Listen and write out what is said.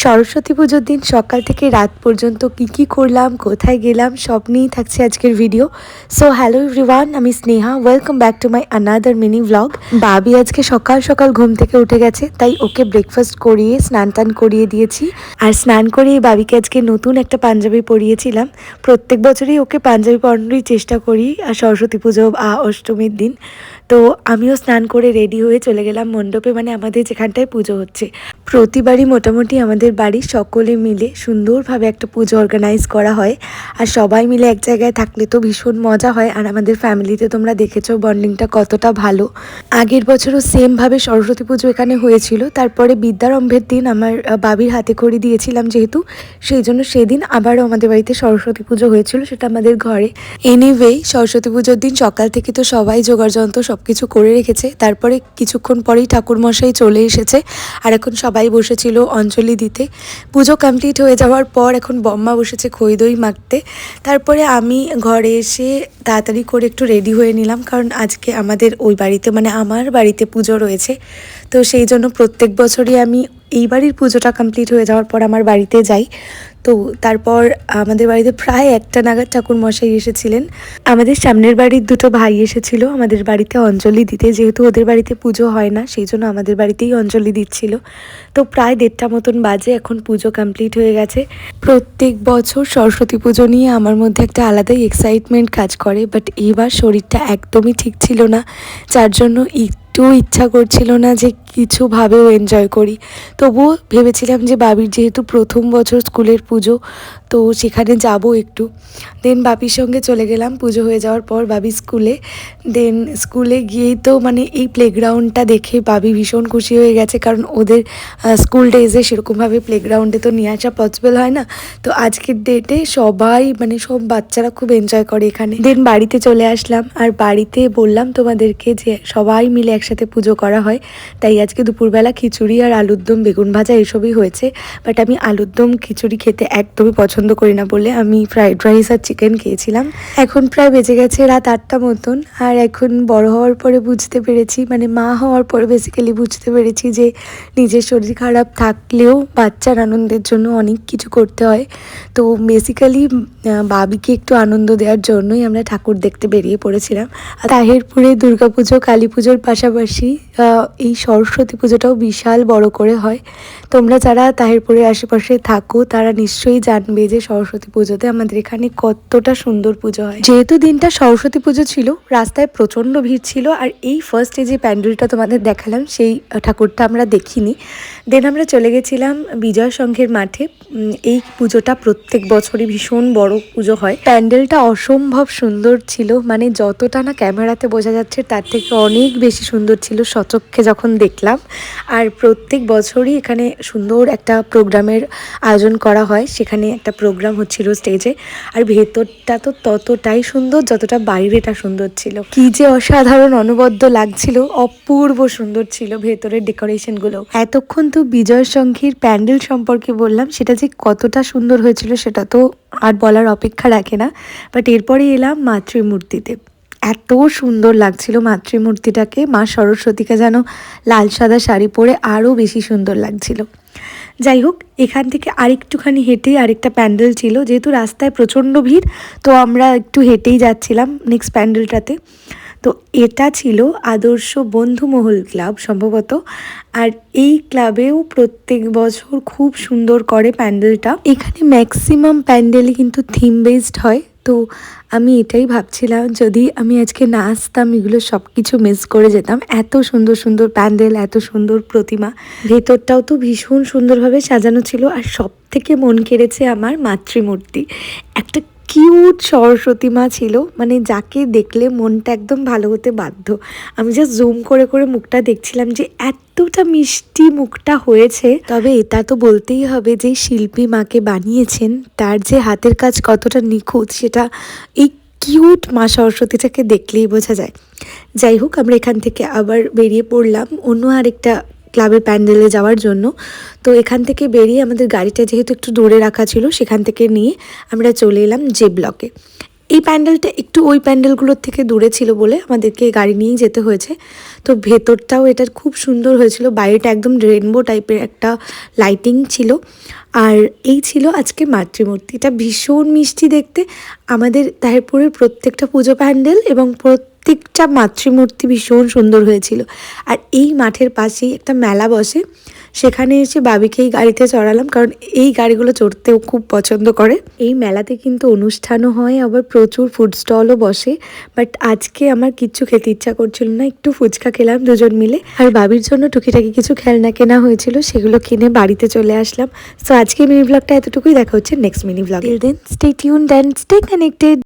সরস্বতী পুজোর দিন সকাল থেকে রাত পর্যন্ত কি কি করলাম, কোথায় গেলাম, সব নিয়েই থাকছে আজকের ভিডিও সো হ্যালো এভরিওয়ান আমি Sneha. Welcome back to my another mini vlog বাবি আজকে সকাল সকাল ঘুম থেকে উঠে গেছে, তাই ওকে ব্রেকফাস্ট করিয়ে, স্নান টান করিয়ে দিয়েছি। আর স্নান করিয়ে বাবিকে আজকে নতুন একটা পাঞ্জাবি পরিয়েছিলাম। প্রত্যেক বছরই ওকে পাঞ্জাবি পরানোরই চেষ্টা করি, আর সরস্বতী পুজো বা অষ্টমীর দিন। তো আমিও স্নান করে রেডি হয়ে চলে গেলাম মণ্ডপে মানে আমাদের যেখানটায় পুজো হচ্ছে। প্রতিবারই মোটামুটি আমাদের বাড়ির সকলে মিলে সুন্দরভাবে একটা পুজো অর্গানাইজ করা হয়। আর সবাই মিলে এক জায়গায় থাকলে তো ভীষণ মজা হয়। আর আমাদের ফ্যামিলিতে তোমরা দেখেছ বন্ডিংটা কতটা ভালো। আগের বছরও সেমভাবে সরস্বতী পুজো এখানে হয়েছিল। তারপরে বিদ্যারম্ভের দিন আমার বাবির হাতে করে দিয়েছিলাম যেহেতু। সেই জন্য সেদিন আবারও আমাদের বাড়িতে সরস্বতী পুজো হয়েছিল, সেটা আমাদের ঘরে। এনিওয়েই সরস্বতী পুজোর দিন সকাল থেকে তো সবাই যোগাযন্ত্র সব কিছু করে রেখেছে। তারপরে কিছুক্ষণ পরেই ঠাকুরমশাই চলে এসেছে। আর এখন সবাই বসেছিল, অঞ্জলি দিতে। পুজো কমপ্লিট হয়ে যাওয়ার পর এখন বম্মা বসেছে খই দই মাখতে। তারপরে আমি ঘরে এসে তাড়াতাড়ি করে একটু রেডি হয়ে নিলাম, কারণ আজকে আমাদের ওই বাড়িতে মানে আমার বাড়িতে পুজো রয়েছে। তো সেই জন্য প্রত্যেক বছরই আমি এই বাড়ির পুজোটা কমপ্লিট হয়ে যাওয়ার পর আমার বাড়িতে যাই। তো তারপর আমাদের বাড়িতে প্রায় একটা নাগাদ ঠাকুর মশাই এসেছিলেন। আমাদের সামনের বাড়ির দুটো ভাই এসেছিল, আমাদের বাড়িতে অঞ্জলি দিতে। যেহেতু ওদের বাড়িতে পুজো হয় না, সেই জন্য আমাদের বাড়িতেই অঞ্জলি দিচ্ছিল। তো প্রায় দেড়টা মতন বাজে এখন পুজো কমপ্লিট হয়ে গেছে। প্রত্যেক বছর সরস্বতী পুজো নিয়ে আমার মধ্যে একটা আলাদাই এক্সাইটমেন্ট কাজ করে বাট এবার শরীরটা একদমই ঠিক ছিল না। যার জন্য একটু ইচ্ছা করছিল না যে কিছুভাবেও এনজয় করি। তবুও ভেবেছিলাম যে বাবির যেহেতু প্রথম বছর স্কুলের পুজো, তো সেখানে যাব একটু। দেন বাবির সঙ্গে চলে গেলাম, পুজো হয়ে যাওয়ার পর বাবি স্কুলে। দেন স্কুলে গিয়েই তো মানে এই প্লেগ্রাউন্ডটা দেখে বাবি ভীষণ খুশি হয়ে গেছে, কারণ ওদের স্কুল ডেজে সেরকমভাবে প্লেগ্রাউন্ডে তো নিয়ে আসা পসিবল হয় না। তো আজকের ডেটে সবাই মানে সব বাচ্চারা খুব এনজয় করে এখানে। দেন বাড়িতে চলে আসলাম, আর বাড়িতে বললাম তোমাদেরকে যে সবাই মিলে একসাথে পুজো করা হয়। তাই আজকে দুপুরবেলা খিচুড়ি আর আলুর দম, বেগুন ভাজা এসবই হয়েছে। বাট আমি আলুর দম, খিচুড়ি খেতে একদমই পছন্দ করি না বলে আমি ফ্রাইড রাইস আর চিকেন খেয়েছিলাম। এখন প্রায় বেজে গেছে রাত আটটা মতন। আর এখন বড় হওয়ার পরে বুঝতে পেরেছি মানে মা হওয়ার পরে বেসিক্যালি বুঝতে পেরেছি যে নিজের শরীর খারাপ থাকলেও বাচ্চার আনন্দের জন্য অনেক কিছু করতে হয়। তো বেসিক্যালি বাবিকে একটু আনন্দ দেওয়ার জন্যই আমরা ঠাকুর দেখতে বেরিয়ে পড়েছিলাম। আর তাহেরপুরে দুর্গাপুজো কালী পুজোর পাশাপাশি আহ, এই সরস্বতী পুজোটাও বিশাল বড় করে হয়। তোমরা যারা তাহেরপুরের আশেপাশে থাকো তারা নিশ্চয়ই জানবে যে সরস্বতী পুজোতে আমাদের এখানে কতটা সুন্দর পুজো হয়। যেহেতু দিনটা সরস্বতী পুজো ছিল রাস্তায় প্রচণ্ড ভিড় ছিল আর এই ফার্স্টে যে প্যান্ডেলটা তোমাদের দেখালাম সেই ঠাকুরটা আমরা দেখিনি। দেন আমরা চলে গেছিলাম বিজয় সংঘের মাঠে। এই পুজোটা প্রত্যেক বছরই ভীষণ বড় পুজো হয়। প্যান্ডেলটা অসম্ভব সুন্দর ছিল মানে যতটা না ক্যামেরাতে বোঝা যাচ্ছে তার থেকে অনেক বেশি সুন্দর ছিল সচক্ষে যখন দেখলাম। আর প্রত্যেক বছরই এখানে সুন্দর একটা প্রোগ্রামের আয়োজন করা হয়। সেখানে একটা প্রোগ্রাম হচ্ছিল স্টেজে। আর ভেতরটা তো ততটাই সুন্দর যতটা বাইরেটা সুন্দর ছিল। কি যে অসাধারণ অনবদ্য লাগছিল, অপূর্ব সুন্দর ছিল ভেতরের ডেকোরেশনগুলো। এতক্ষণ তো বিজয় সংঘীর প্যান্ডেল সম্পর্কে বললাম, সেটা যে কতটা সুন্দর হয়েছিল সেটা তো আর বলার অপেক্ষা রাখে না। বাট এরপরে এলাম মাতৃমূর্তিতে। এত সুন্দর লাগছিল মাতৃমূর্তিটাকে। মা সরস্বতীকে যেন লাল সাদা শাড়ি পরে আরও বেশি সুন্দর লাগছিল। যাই হোক, এখান থেকে আরেকটুখানি হেঁটেই আরেকটা প্যান্ডেল ছিল। যেহেতু রাস্তায় প্রচণ্ড ভিড়, তো আমরা একটু হেঁটেই যাচ্ছিলাম নেক্সট প্যান্ডেলটাতে। তো এটা ছিল আদর্শ বন্ধুমহল ক্লাব সম্ভবত। আর এই ক্লাবেও প্রত্যেক বছর খুব সুন্দর করে প্যান্ডেলটা। এখানে ম্যাক্সিমাম প্যান্ডেলই কিন্তু থিম বেসড হয়। তো আমি এটাই ভাবছিলাম, যদি আমি আজকে না আসতাম, এগুলো সব কিছু মিস করে যেতাম। এত সুন্দর সুন্দর প্যান্ডেল, এত সুন্দর প্রতিমা। ভেতরটাও তো ভীষণ সুন্দরভাবে সাজানো ছিল, আর সব থেকে মন কেড়েছে আমার মাতৃমূর্তি। একটা কিউট সরস্বতী মা ছিল মানে যাকে দেখলে মনটা একদম ভালো হতে বাধ্য। আমি জাস্ট জুম করে করে মুখটা দেখছিলাম যে এতটা মিষ্টি মুখটা হয়েছে। তবে এটা তো বলতেই হবে যে শিল্পী মাকে বানিয়েছেন, তার যে হাতের কাজ কতটা নিখুঁত সেটা এই কিউট মা সরস্বতীটাকে দেখলেই বোঝা যায়। যাই হোক, আমরা এখান থেকে আবার বেরিয়ে পড়লাম। অন্য আরেকটা ক্লাবের প্যান্ডেলে যাওয়ার জন্য। তো এখান থেকে বেরিয়ে আমাদের গাড়িটা যেহেতু একটু দূরে রাখা ছিল, সেখান থেকে নিয়ে আমরা চলে এলাম জে ব্লকে। এই প্যান্ডেলটা একটু ওই প্যান্ডেলগুলোর থেকে দূরে ছিল বলে আমাদেরকে গাড়ি নিয়েই যেতে হয়েছে। তো ভেতরটাও এটার খুব সুন্দর হয়েছিল, বাইরেটা একদম রেনবো টাইপের একটা লাইটিং ছিল। আর এই ছিল আজকে মাতৃমূর্তি। এটা ভীষণ মিষ্টি দেখতে। আমাদের তাহেরপুরের প্রত্যেকটা পুজো প্যান্ডেল এবং প্রত্যেকটা মাতৃমূর্তি ভীষণ সুন্দর হয়েছিল। আর এই মাঠের পাশেই একটা মেলা বসে। সেখানে এসে বাবিকে এই গাড়িতে চড়ালাম কারণ এই গাড়িগুলো চড়তেও খুব পছন্দ করে। এই মেলাতে কিন্তু অনুষ্ঠানও হয়, আবার প্রচুর ফুড স্টলও বসে। বাট আজকে আমার কিচ্ছু খেতে ইচ্ছা করছিল না, একটু ফুচকা খেলাম দুজন মিলে। আর বাবির জন্য টুকিটাকি কিছু খেলনা কেনা হয়েছিল, সেগুলো কিনে বাড়িতে চলে আসলাম। সো আজকে মিনি ব্লগটা এতটুকুই, দেখা হচ্ছে next mini blog then stay tune and stay connected